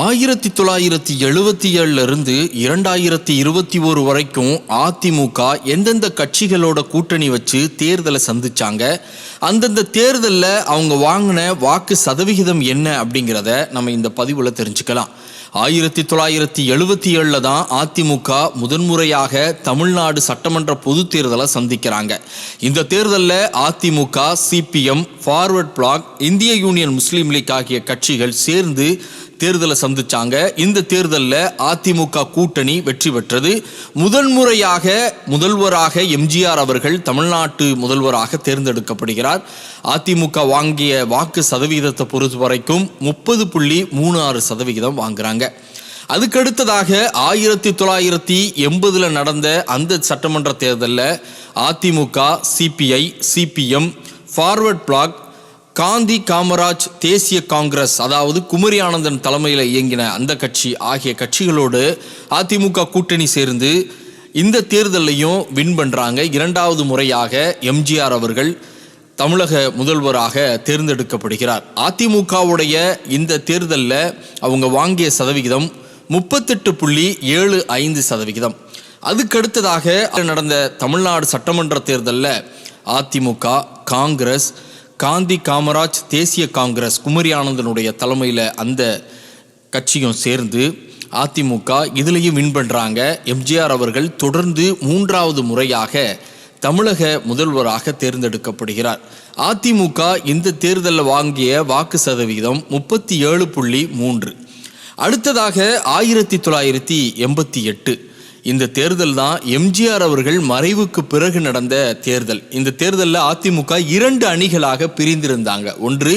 ஆயிரத்தி தொள்ளாயிரத்தி எழுபத்தி ஏழுல இருந்து இரண்டாயிரத்தி இருபத்தி ஒரு வரைக்கும் அதிமுக எந்தெந்த கட்சிகளோட கூட்டணி வச்சு தேர்தலை சந்திச்சாங்க அந்தந்த தேர்தலில் அவங்க வாங்கின வாக்கு சதவிகிதம் என்ன அப்படிங்கிறத நம்ம இந்த பதிவில் தெரிஞ்சுக்கலாம். ஆயிரத்தி தொள்ளாயிரத்தி எழுபத்தி ஏழில் தான் அதிமுக முதன்முறையாக தமிழ்நாடு சட்டமன்ற பொது தேர்தலை சந்திக்கிறாங்க. இந்த தேர்தலில் அதிமுக சிபிஎம் ஃபார்வர்ட் பிளாக் இந்திய யூனியன் முஸ்லீம் லீக் ஆகிய கட்சிகள் சேர்ந்து தேர்தலை சந்திச்சாங்க. இந்த தேர்தலில் அதிமுக கூட்டணி வெற்றி பெற்றது. முதன்முறையாக முதல்வராக எம்ஜிஆர் அவர்கள் தமிழ்நாட்டு முதல்வராக தேர்ந்தெடுக்கப்படுகிறார். அதிமுக வாங்கிய வாக்கு சதவீதத்தை பொறுத்த வரைக்கும் முப்பது புள்ளி மூணு ஆறு சதவிகிதம் வாங்குறாங்க. அதுக்கடுத்ததாக ஆயிரத்தி தொள்ளாயிரத்தி எண்பதில் நடந்த அந்த சட்டமன்ற தேர்தலில் AIADMK CPI CPM Forward Bloc Gandhi Kamaraj தேசிய காங்கிரஸ் அதாவது குமரி ஆனந்தன் தலைமையில் இயங்கின அந்த கட்சி ஆகிய கட்சிகளோடு அதிமுக கூட்டணி சேர்ந்து இந்த தேர்தலையும் வின் பண்ணுறாங்க இரண்டாவது முறையாக எம்ஜிஆர் அவர்கள் தமிழக முதல்வராக தேர்ந்தெடுக்கப்படுகிறார். அதிமுகவுடைய இந்த தேர்தலில் அவங்க வாங்கிய சதவிகிதம் முப்பத்தெட்டு புள்ளி ஏழு ஐந்து சதவிகிதம். அதுக்கடுத்ததாக நடந்த தமிழ்நாடு சட்டமன்ற தேர்தலில் அதிமுக காங்கிரஸ் காந்தி காமராஜ் தேசிய காங்கிரஸ் குமரி ஆனந்தனுடைய தலைமையில் அந்த கட்சியும் சேர்ந்து அதிமுக இதுலேயும் வின் பண்ணுறாங்க எம்ஜிஆர் அவர்கள் தொடர்ந்து மூன்றாவது முறையாக தமிழக முதல்வராக தேர்ந்தெடுக்கப்படுகிறார். அதிமுக இந்த தேர்தலில் வாங்கிய வாக்கு சதவிகிதம் முப்பத்தி ஏழு புள்ளி மூன்று. அடுத்ததாக ஆயிரத்தி தொள்ளாயிரத்தி எண்பத்தி எட்டு. இந்த தேர்தல் தான் எம்ஜிஆர் அவர்கள் மறைவுக்கு பிறகு நடந்த தேர்தல். இந்த தேர்தலில் அதிமுக இரண்டு அணிகளாக பிரிந்திருந்தாங்க. ஒன்று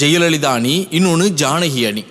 ஜெயலலிதா அணி இன்னொன்று ஜானகி அணி.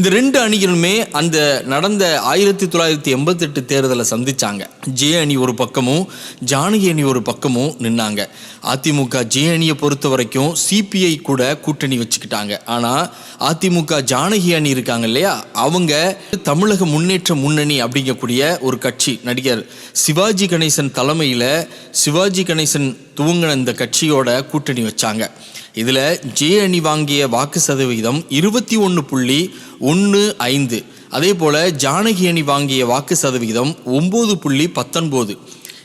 இந்த ரெண்டு அணிகளுமே அந்த நடந்த ஆயிரத்தி தொள்ளாயிரத்தி எண்பத்தெட்டு தேர்தலை சந்திச்சாங்க. ஜே அணி ஒரு பக்கமும் ஜானகி அணி ஒரு பக்கமும் நின்னாங்க. அதிமுக ஜே அணியை பொறுத்த வரைக்கும் சிபிஐ கூட கூட்டணி வச்சுக்கிட்டாங்க. ஆனால் அதிமுக ஜானகி அணி இருக்காங்க இல்லையா? அவங்க தமிழக முன்னேற்ற முன்னணி அப்படிங்கக்கூடிய ஒரு கட்சி. நடிகர் சிவாஜி கணேசன் தலைமையில் சிவாஜி கணேசன் துவங்கின இந்த கட்சியோட கூட்டணி வச்சாங்க. இதில் ஜே அணி வாங்கிய வாக்கு சதவிகிதம் இருபத்தி ஒன்று புள்ளி ஒன்று ஐந்து. அதே போல் ஜானகி அணி வாங்கிய வாக்கு சதவிகிதம் ஒம்பது புள்ளி பத்தொன்பது.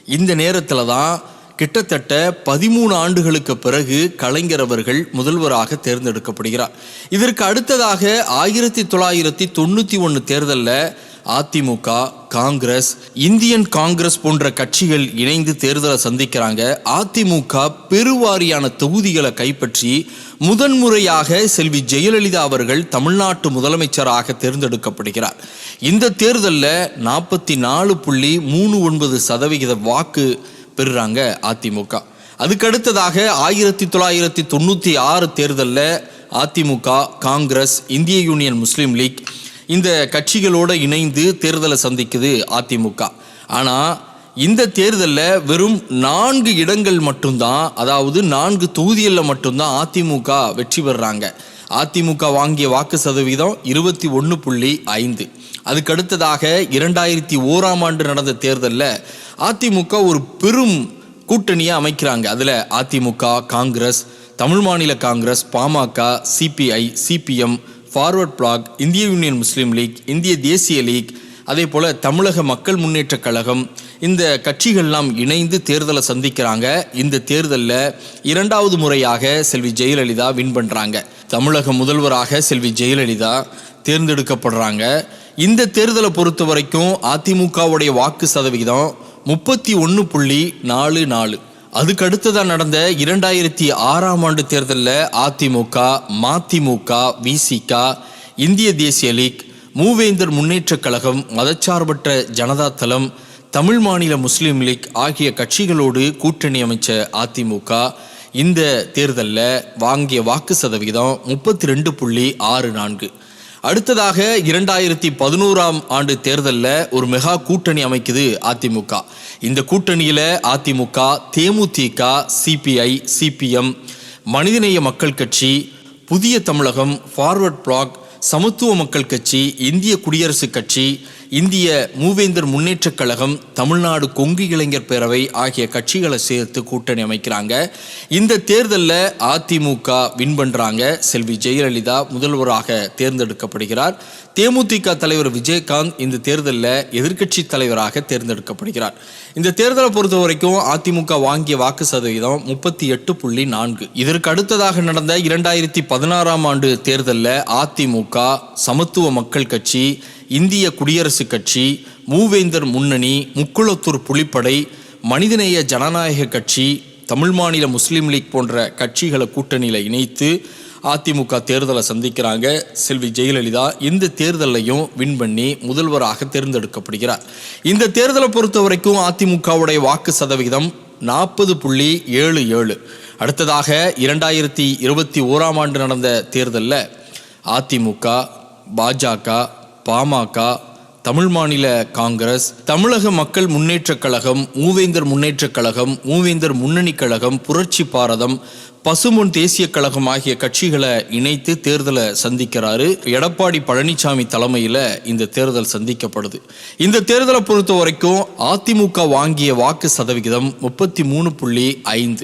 இந்த நேரத்தில் தான் கிட்டத்தட்ட பதிமூணு ஆண்டுகளுக்கு பிறகு கலைஞர் அவர்கள் முதல்வராக தேர்ந்தெடுக்கப்படுகிறார். இதற்கு அடுத்ததாக ஆயிரத்தி தொள்ளாயிரத்தி தொண்ணூற்றி ஒன்று தேர்தலில் அதிமுக காங்கிரஸ் இந்தியன் காங்கிரஸ் போன்ற கட்சிகள் இணைந்து தேர்தலை சந்திக்கிறாங்க. அதிமுக பெருவாரியான தொகுதிகளை கைப்பற்றி முதன்முறையாக செல்வி ஜெயலலிதா அவர்கள் தமிழ்நாட்டு முதலமைச்சராக தேர்ந்தெடுக்கப்படுகிறார். இந்த தேர்தலில் நாற்பத்தி நாலு புள்ளி மூணு ஒன்பது சதவிகித வாக்கு பெறுறாங்க அதிமுக. அதுக்கடுத்ததாக ஆயிரத்தி தொள்ளாயிரத்தி தொண்ணூற்றி ஆறு தேர்தலில் அதிமுக காங்கிரஸ் இந்திய யூனியன் முஸ்லீம் லீக் இந்த கட்சிகளோடு இணைந்து தேர்தலை சந்திக்குது அதிமுக. ஆனால் இந்த தேர்தலில் வெறும் நான்கு இடங்கள் மட்டும்தான் அதாவது நான்கு தொகுதிகளில் மட்டும்தான் அதிமுக வெற்றி பெறுறாங்க அதிமுக வாங்கிய வாக்கு சதவீதம் இருபத்தி ஒன்று புள்ளி ஐந்து. அதுக்கடுத்ததாக இரண்டாயிரத்தி ஓராம் ஆண்டு நடந்த தேர்தலில் அதிமுக ஒரு பெரும் கூட்டணியை அமைக்கிறாங்க. அதில் AIADMK Congress Tamil Maanila Congress PMK CPI CPM Forward Bloc இந்திய யூனியன் முஸ்லீம் லீக் இந்திய தேசிய லீக் அதே போல் தமிழக மக்கள் முன்னேற்றக் கழகம் இந்த கட்சிகள்லாம் இணைந்து தேர்தலை சந்திக்கிறாங்க. இந்த தேர்தலில் இரண்டாவது முறையாக செல்வி ஜெயலலிதா வின் பண்ணுறாங்க தமிழக முதல்வராக செல்வி ஜெயலலிதா தேர்ந்தெடுக்கப்படுறாங்க. இந்த தேர்தலை பொறுத்த வரைக்கும் அதிமுகவுடைய வாக்கு சதவிகிதம் முப்பத்தி ஒன்று புள்ளி நாலு நாலு. அதுக்கு அடுத்ததாக நடந்த இரண்டாயிரத்தி ஆறாம் ஆண்டு தேர்தலில் அதிமுக மதிமுக விசிக இந்திய தேசிய லீக் மூவேந்தர் முன்னேற்றக் கழகம் மதச்சார்பற்ற ஜனதா தளம் தமிழ் மாநில முஸ்லீம் லீக் ஆகிய கட்சிகளோடு கூட்டணி அமைச்ச அதிமுக இந்த தேர்தலில் வாங்கிய வாக்கு சதவிகிதம் முப்பத்தி ரெண்டு புள்ளி ஆறு நான்கு. அடுத்ததாக இரண்டாயிரத்தி பதினோராம் ஆண்டு தேர்தலில் ஒரு மெகா கூட்டணி அமைக்குது அதிமுக. இந்த கூட்டணியில் அதிமுக தேமுதிக சிபிஐ சிபிஎம் மனிதநேய மக்கள் கட்சி புதிய தமிழகம் ஃபார்வர்ட் பிளாக் சமத்துவ மக்கள் கட்சி இந்திய குடியரசுக் கட்சி இந்திய மூவேந்தர் முன்னேற்றக் கழகம் தமிழ்நாடு கொங்கு இளைஞர் பேரவை ஆகிய கட்சிகளை சேர்த்து கூட்டணி அமைக்கிறாங்க. இந்த தேர்தலில் அதிமுக வின் பண்ணுறாங்க செல்வி ஜெயலலிதா முதல்வராக தேர்ந்தெடுக்கப்படுகிறார். தேமுதிக தலைவர் விஜயகாந்த் இந்த தேர்தலில் எதிர்க்கட்சி தலைவராக தேர்ந்தெடுக்கப்படுகிறார். இந்த தேர்தலை பொறுத்த வரைக்கும் அதிமுக வாங்கிய வாக்கு சதவீதம் முப்பத்தி எட்டு புள்ளி நான்கு. இதற்கு அடுத்ததாக நடந்த இரண்டாயிரத்தி பதினாறாம் ஆண்டு தேர்தலில் அதிமுக சமத்துவ மக்கள் கட்சி இந்திய குடியரசுக் கட்சி மூவேந்தர் முன்னணி முக்குளத்தூர் புலிப்படை மனிதநேய ஜனநாயக கட்சி தமிழ் மாநில முஸ்லீம் லீக் போன்ற கட்சிகளை கூட்டணியில் இணைத்து அதிமுக தேர்தலை சந்திக்கிறாங்க. செல்வி ஜெயலலிதா இந்த தேர்தலையும் வின் பண்ணி முதல்வராக தேர்ந்தெடுக்கப்படுகிறார். இந்த தேர்தலை பொறுத்த வரைக்கும் அதிமுகவுடைய வாக்கு சதவிகிதம் நாற்பது புள்ளி ஏழு ஏழு. அடுத்ததாக இரண்டாயிரத்தி இருபத்தி ஓராம் ஆண்டு நடந்த தேர்தலில் அதிமுக பாஜக பாமக தமிழ் மாநில காங்கிரஸ் தமிழக மக்கள் முன்னேற்றக் கழகம் மூவேந்தர் முன்னேற்றக் கழகம் மூவேந்தர் முன்னணி கழகம் புரட்சி பாரதம் பசுமுன் தேசிய கழகம் ஆகிய கட்சிகளை இணைத்து தேர்தலை சந்திக்கிறாரு. எடப்பாடி பழனிசாமி தலைமையில் இந்த தேர்தல் சந்திக்கப்படுது. இந்த தேர்தலை பொறுத்த வரைக்கும் அதிமுக வாங்கிய வாக்கு சதவிகிதம் முப்பத்தி மூணு புள்ளி ஐந்து.